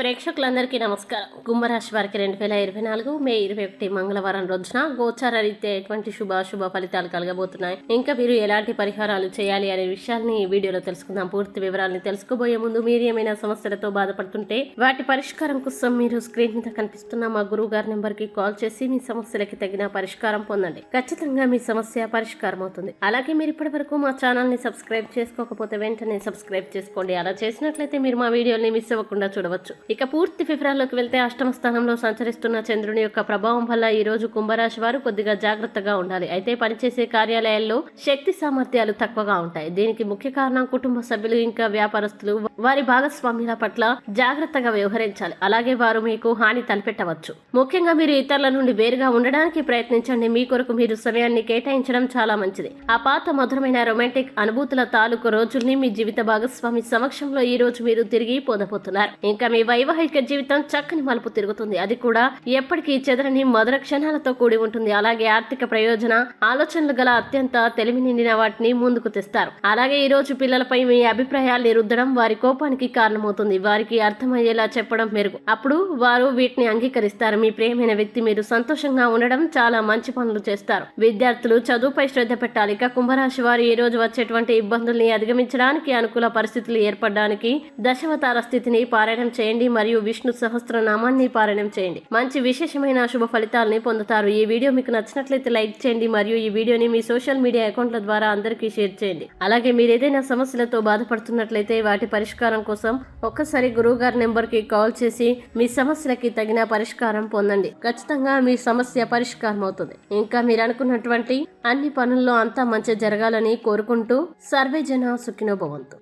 ప్రేక్షకులందరికీ నమస్కారం. కుంభరాశి వారికి రెండు వేల ఇరవై నాలుగు మే ఇరవై ఒకటి మంగళవారం రోజున గోచార రీత్యా ఎటువంటి శుభ శుభ ఫలితాలు కలగబోతున్నాయి? ఇంకా మీరు ఎలాంటి పరిహారాలు చేయాలి అనే విషయాన్ని ఈ వీడియోలో తెలుసుకుందాం. పూర్తి వివరాలను తెలుసుకోబోయే ముందు మీరు ఏమైనా సమస్యలతో బాధపడుతుంటే వాటి పరిష్కారం కోసం మీరు స్క్రీన్ మీద కనిపిస్తున్న మా గురువు గారి నెంబర్కి కాల్ చేసి మీ సమస్యలకి తగిన పరిష్కారం పొందండి. ఖచ్చితంగా మీ సమస్య పరిష్కారం అవుతుంది. అలాగే మీరు ఇప్పటి వరకు మా ఛానల్ని సబ్స్క్రైబ్ చేసుకోకపోతే వెంటనే సబ్స్క్రైబ్ చేసుకోండి. అలా చేసినట్లయితే మీరు మా వీడియోని మిస్ అవ్వకుండా చూడవచ్చు. ఇక పూర్తి వివరాల్లోకి వెళ్తే అష్టమ స్థానంలో సంచరిస్తున్న చంద్రుని యొక్క ప్రభావం వల్ల ఈ రోజు కుంభరాశి వారు కొద్దిగా జాగ్రత్తగా ఉండాలి. అయితే పనిచేసే కార్యాలయాల్లో శక్తి సామర్థ్యాలు తక్కువగా ఉంటాయి. దీనికి ముఖ్య కారణం కుటుంబ సభ్యులు ఇంకా వ్యాపారస్తులు. వారి భాగస్వామ్యుల పట్ల జాగ్రత్తగా వ్యవహరించాలి. అలాగే వారు మీకు హాని తలపెట్టవచ్చు. ముఖ్యంగా మీరు ఇతరుల నుండి వేరుగా ఉండడానికి ప్రయత్నించండి. మీ కొరకు మీరు సమయాన్ని కేటాయించడం చాలా మంచిది. ఆ పాత మధురమైన రొమాంటిక్ అనుభూతుల తాలూకు రోజుల్ని మీ జీవిత భాగస్వామి సమక్షంలో ఈ రోజు మీరు తిరిగి పొందబోతున్నారు. ఇంకా మీ వైవాహిక జీవితం చక్కని మలుపు తిరుగుతుంది. అది కూడా ఎప్పటికీ చెదరని మధుర క్షణాలతో కూడి ఉంటుంది. అలాగే ఆర్థిక ప్రయోజన ఆలోచనలు గల అత్యంత తెలివి నిండిన వాటిని ముందుకు తెస్తారు. అలాగే ఈ రోజు పిల్లలపై మీ అభిప్రాయాల్ని రుద్దడం వారి కోపానికి కారణమవుతుంది. వారికి అర్థమయ్యేలా చెప్పడం మెరుగు. అప్పుడు వారు వీటిని అంగీకరిస్తారు. మీ ప్రియమైన వ్యక్తి మీరు సంతోషంగా ఉండడం చాలా మంచి పనులు చేస్తారు. విద్యార్థులు చదువుపై శ్రద్ధ పెట్టాలి. ఇక కుంభరాశి వారు ఈ రోజు వచ్చేటువంటి ఇబ్బందుల్ని అధిగమించడానికి అనుకూల పరిస్థితులు ఏర్పడడానికి దశవతార స్థితిని పారాయణం చేయండి. మరియు విష్ణు సహస్రనామాన్ని పారాయణం చేయండి. మంచి విశేషమైన శుభ ఫలితాలని పొందుతారు. ఈ వీడియో మీకు నచ్చినట్లయితే లైక్ చేయండి మరియు ఈ వీడియోని మీ సోషల్ మీడియా అకౌంట్ల ద్వారా అందరికీ షేర్ చేయండి. అలాగే మీరు ఏదైనా సమస్యలతో బాధపడుతున్నట్లయితే వాటి పరిష్కారం కోసం ఒక్కసారి గురువు గారి నెంబర్కి కాల్ చేసి మీ సమస్యలకి తగిన పరిష్కారం పొందండి. ఖచ్చితంగా మీ సమస్య పరిష్కారం అవుతుంది. ఇంకా మీరు అనుకున్నటువంటి అన్ని పనుల్లో అంతా మంచి జరగాలని కోరుకుంటూ సర్వే జన సుఖినోభవంతు